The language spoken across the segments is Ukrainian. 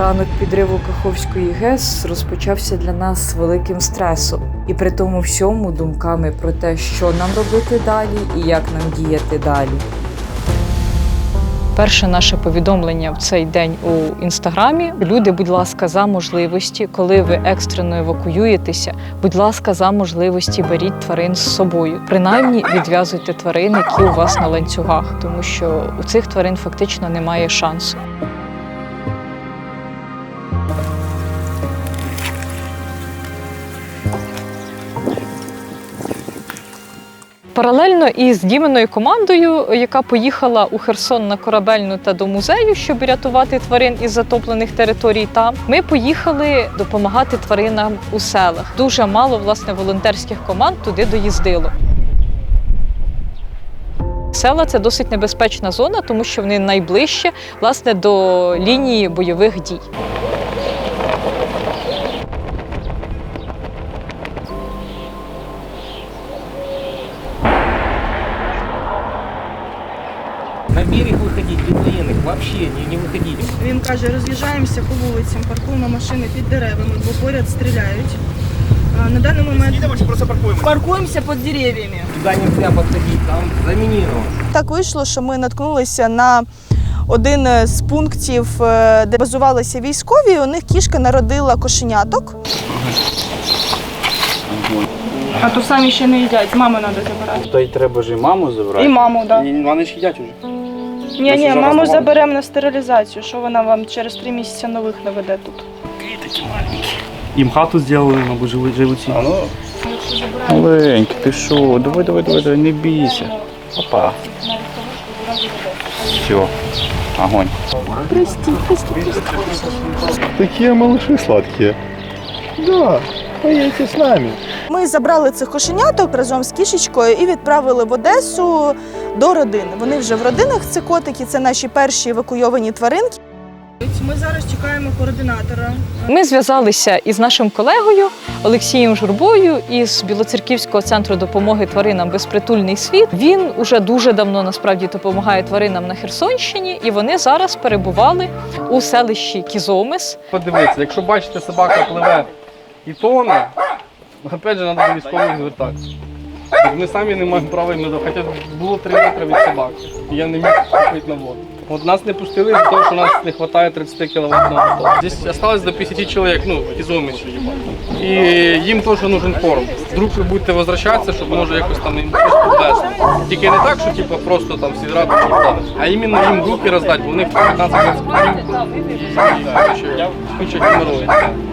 Ранок підриву Каховської ГЕС розпочався для нас великим стресом, і при тому всьому думками про те, що нам робити далі і як нам діяти далі. Перше наше повідомлення в цей день у інстаграмі. Люди, будь ласка, за можливості, коли ви екстрено евакуюєтеся, будь ласка, за можливості беріть тварин з собою. Принаймні відв'язуйте тварин, які у вас на ланцюгах, тому що у цих тварин фактично немає шансу. Паралельно із Діменою командою, яка поїхала у Херсон на корабельну та до музею, щоб рятувати тварин із затоплених територій, там ми поїхали допомагати тваринам у селах. Дуже мало власне волонтерських команд туди доїздило. Села це досить небезпечна зона, тому що вони найближче власне до лінії бойових дій. берег выходить без военных вообще не, не выходите. Він каже, роз'їжджаємося по вулицям, паркуємо машини під деревами, бо поряд стріляють. А, На даний момент просто паркуем. паркуємося під дерев'ями. Туда нельзя подходить, там заминировано. Так вийшло, що ми наткнулися на один з пунктів, е, де базувалися військові. У них кішка народила кошеняток. А то самі ще не їдять, з мами треба забирати. Та й треба ж і маму забрати. І маму, так. І вони ж їдять уже. Ні, ні, маму заберемо на стерилізацію, що вона вам через три місяці нових наведе тут. Їм хату зробили, мабуть, живуть живуці. А ну. Маленький, ти що? Давай, давай, давай, давай, не бійся. Опа. Все. Огонь. Такие малыши сладкие. Да, поедете с нами. Ми забрали цих кошеняток разом з кішечкою і відправили в Одесу до родини. Вони вже в родинах. Це котики, це наші перші евакуйовані тваринки. Ми зараз чекаємо координатора. Ми зв'язалися із нашим колегою Олексієм Журбою із Білоцерківського центру допомоги тваринам Безпритульний світ. Він уже дуже давно насправді допомагає тваринам на Херсонщині, і вони зараз перебували у селищі Кізомис. Подивіться, якщо бачите, собака пливе і тоне, опять же, треба до військових звертатися. Ми самі не маємо права їм надати. Хоча було 3 метри від собаки. І я не міг купити на воду. От нас не пустили, тому що у нас не вистачає 30 кВт на мотор. Здесь осталось до 50 чоловік, ну, ізомічі. І їм теж нужен корм. Вдруг ви будете возвращатися, щоб може якось там їм щось підвезти. Тільки не так, що типу, просто там всі зради а іменно їм руки роздати, бо у них 15 днів куча геморрою. Хорошо?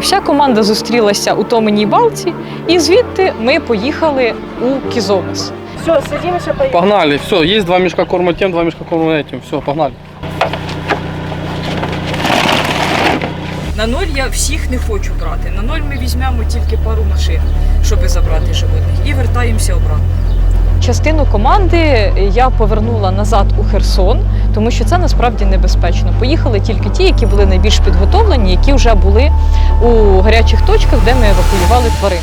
Вся команда зустрілася у Томеній Балці, і звідти ми поїхали у Кізомис. Все, садимося, поїхали. Погнали, все, есть два мешка корма тем, два мешка корма этим, все, погнали. На ноль я всіх не хочу брати. На ноль ми візьмемо тільки пару машин, щоб забрати животних, і вертаємося обратно. Частину команди я повернула назад у Херсон, тому що це насправді небезпечно. Поїхали тільки ті, які були найбільш підготовлені, які вже були у гарячих точках, де ми евакуювали тварин.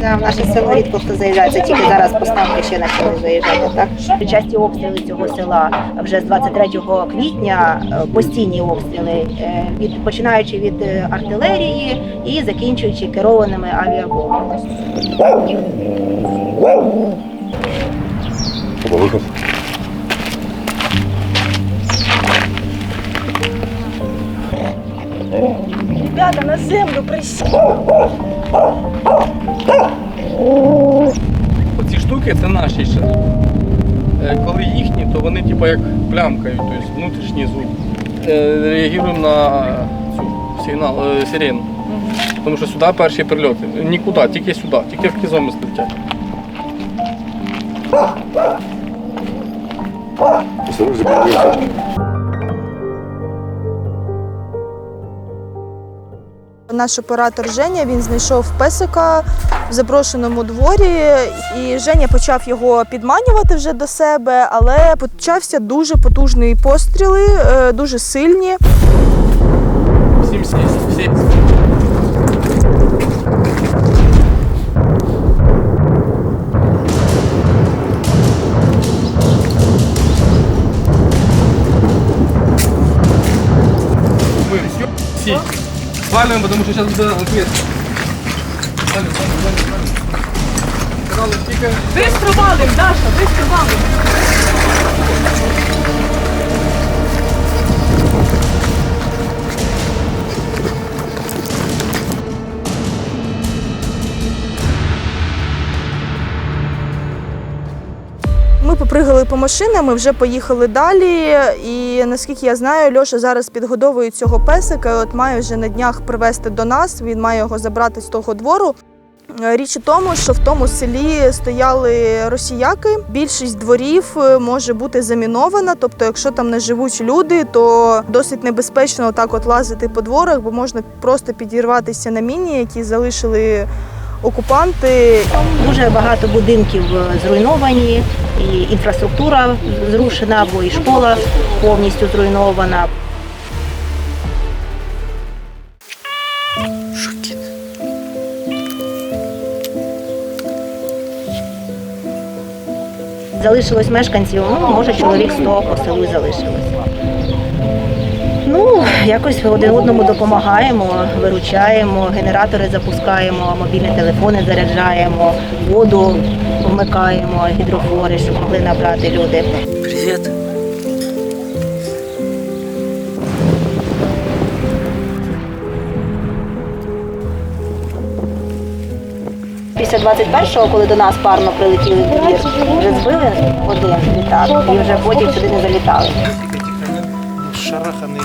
Да, в наше село рідко хто заїжджає, це тільки зараз поставки ще почали заїжджати. Так часті обстріли цього села вже з 23 квітня е, постійні обстріли, е, від починаючи від е, артилерії і закінчуючи керованими авіабомбами. Выход. Ребята, на землю присі. Ці штуки це наші ще. Е, Коли їхні, то вони типу як плямкають, тобто внутрішній звук. Е, Реагуємо на цю сигнал, е, сирену. Тому що сюди перші прильоти. Нікуди, тільки сюди, тільки в кізомис летять. Поднимайся. Наш оператор Женя він знайшов песика в запрошеному дворі, і Женя почав його підманювати вже до себе, але почався дуже потужний постріли, е, дуже сильні. Всім сість, всі. Свалюємо, потому что сейчас будет ответ. Валим, валим, валим, тільки валим, Даша, быстро валим. Ми попригали по машинам, ми вже поїхали далі. І наскільки я знаю, Льоша зараз підгодовує цього песика. і От має вже на днях привезти до нас. Він має його забрати з того двору. Е, Річ у тому, що в тому селі стояли росіяки. Більшість дворів е, може бути замінована. Тобто, якщо там не живуть люди, то досить небезпечно отак от лазити по дворах, бо можна просто підірватися на міні, які залишили окупанти. Дуже багато будинків е, зруйновані, і інфраструктура зрушена, бо і школа повністю зруйнована. Залишилось мешканців, ну, може, чоловік 100 по селу залишилось. Якось один одному допомагаємо, виручаємо, генератори запускаємо, мобільні телефони заряджаємо, воду вмикаємо, гідрофори, щоб могли набрати люди. Привет. Після 21-го, коли до нас парно прилетіли вже збили один літак і вже потім сюди не залітали Шараханные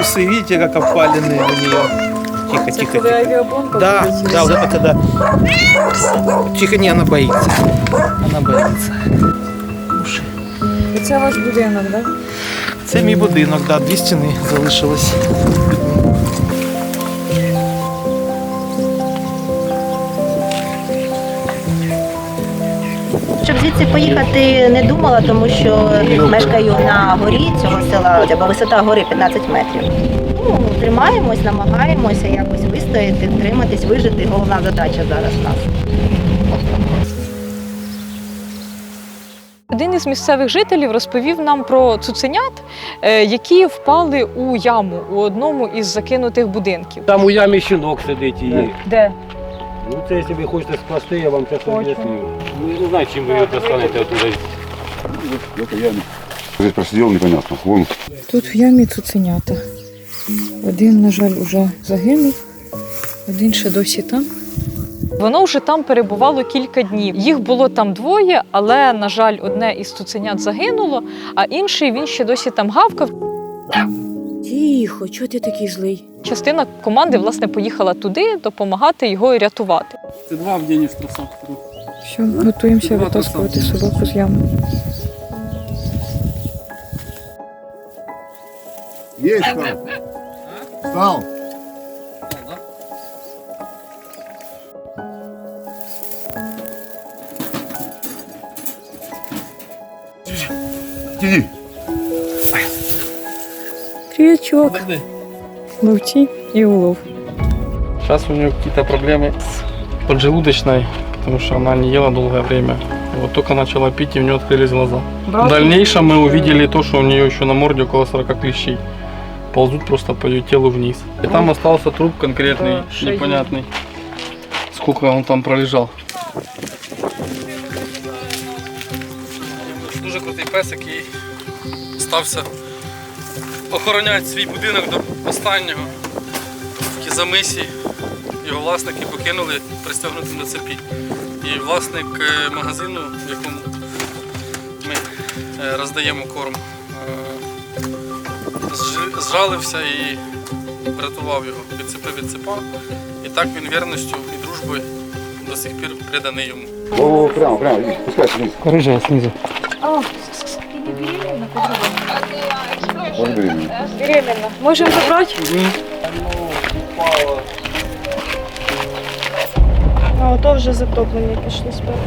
усы, видите, как опаленные у нее. Тихо, тихо, Коли тихо. авіабомба Да, прилетіла. да, вот это да. Тихо, не, она боится. Она боится. Уши. І Це ваш будинок, так? Да? Це мій будинок, да, дві стіни залишилось. Щоб поїхати не думала, тому що мешкаю на горі цього села, бо висота гори 15 метрів. Ну, тримаємось, намагаємося якось вистояти, втриматись, вижити. Головна задача зараз у нас. Один із місцевих жителів розповів нам про цуценят, е, які впали у яму у одному із закинутих будинків. Там у ямі щенок сидить і. Де? Ну це якщо ви хочете спасти, я вам це Хочу. об'ясню. Ну я не знаю, чим ви його достанете оттуда. Здесь просидел непонятно. Вон Тут в ямі цуценята. Один, на жаль, уже загинув, один ще досі там. Воно вже там перебувало кілька днів. Їх було там двоє, але, на жаль, одне із цуценят загинуло, а інший він ще досі там гавкав. Тихо, чого ти такий злий? Частина команди власне поїхала туди допомагати його рятувати. Це два в день штрафсах. Все, готуємося витаскувати собаку з ями. Там. Стал. Иди. Крючок, ловчі і улов. Сейчас у нее какие-то проблемы с поджелудочной, потому что она не ела долгое время. И вот только начала пить, и у нее открылись глаза. В дальнейшем мы увидели то, что у нее еще на морде около 40 клещей. Ползут просто по ее телу вниз. И там остался труп конкретный, Да, шею. непонятный. Сколько он там пролежал. Дуже крутий песик і стався охороняти свій будинок до останнього. В Кізамисі його власники покинули пристегнутим на цепі. І власник е, магазину, в якому ми е, роздаємо корм, е, зжалився і врятував його, підцепив від цепа. І так він вірністю і дружбою до сих пір приданий йому. О, прямо, прямо, иди, спускайся вниз. Рыжая снизу. Он беременный. Беременна. Можемо забрати? А ото вже затоплені пішли спереду.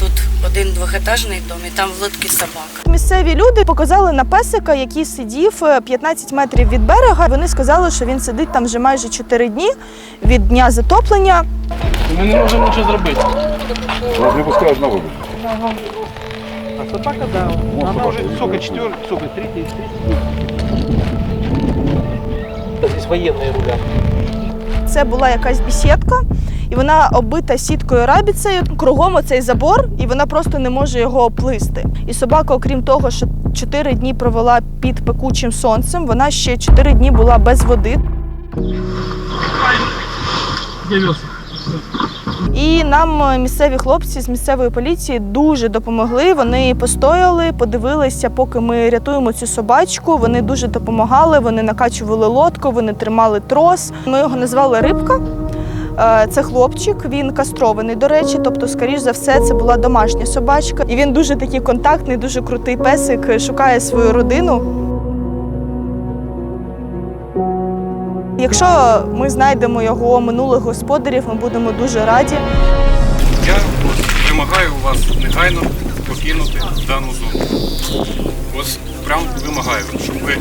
Тут один двохетажний дом, і там в лодці собака. Місцеві люди показали на песика, який сидів е, 15 метрів від берега. Вони сказали, що він сидить там вже майже 4 дні від дня затоплення. Ми не можемо нічого зробити. Вас не пускают на воду. А собака, да, она уже сколько, четвертый, сколько, третий, третий. воєнної гуляти. Це була якась бісідка, і вона оббита сіткою рабіцею. Кругом оцей забор, і вона просто не може його оплисти. І собака, окрім того, що 4 дні провела під пекучим сонцем, вона ще 4 дні була без води. І нам е, місцеві хлопці з місцевої поліції дуже допомогли. Вони постояли, подивилися, поки ми рятуємо цю собачку. Вони дуже допомагали. Вони накачували лодку, вони тримали трос. Ми його назвали Рибка. Е, Це хлопчик, він кастрований, до речі. Тобто, скоріш за все, це була домашня собачка. І він дуже такий контактний, дуже крутий песик, шукає свою родину. Якщо ми знайдемо його минулих господарів, ми будемо дуже раді. Я вимагаю у вас негайно покинути дану зону. Ось прям вимагаю, щоб ви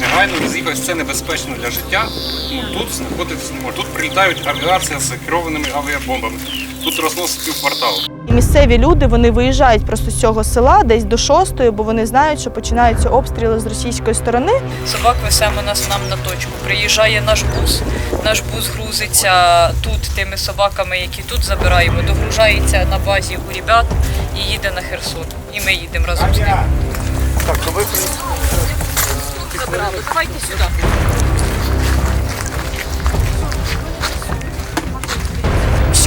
негайно роз'їхались. Це небезпечно для життя. Ну, тут знаходитися не можна. Тут прилітають авіація з керованими авіабомбами. Тут розносить півкварталу. І місцеві люди вони виїжджають просто з цього села десь до шостої, бо вони знають, що починаються обстріли з російської сторони. Собак веземо нас нам на точку. Приїжджає наш бус. Наш бус грузиться тут тими собаками, які тут забираємо, догружається на базі у ребят і їде на Херсон. І ми їдемо разом з ними. Так, то ви Забрали. Давайте сюди.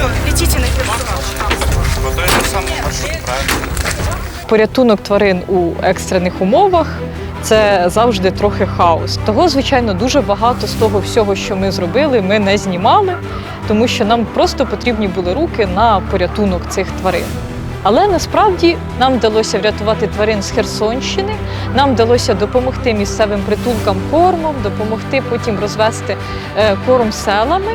Все, летіть на Херсон. Маршрут? Порятунок тварин у екстрених умовах це завжди трохи хаос. Того, звичайно, дуже багато з того всього, що ми зробили, ми не знімали, тому що нам просто потрібні були руки на порятунок цих тварин. Але насправді нам вдалося врятувати тварин з Херсонщини, нам вдалося допомогти місцевим притулкам кормом, допомогти потім розвести е, корм селами.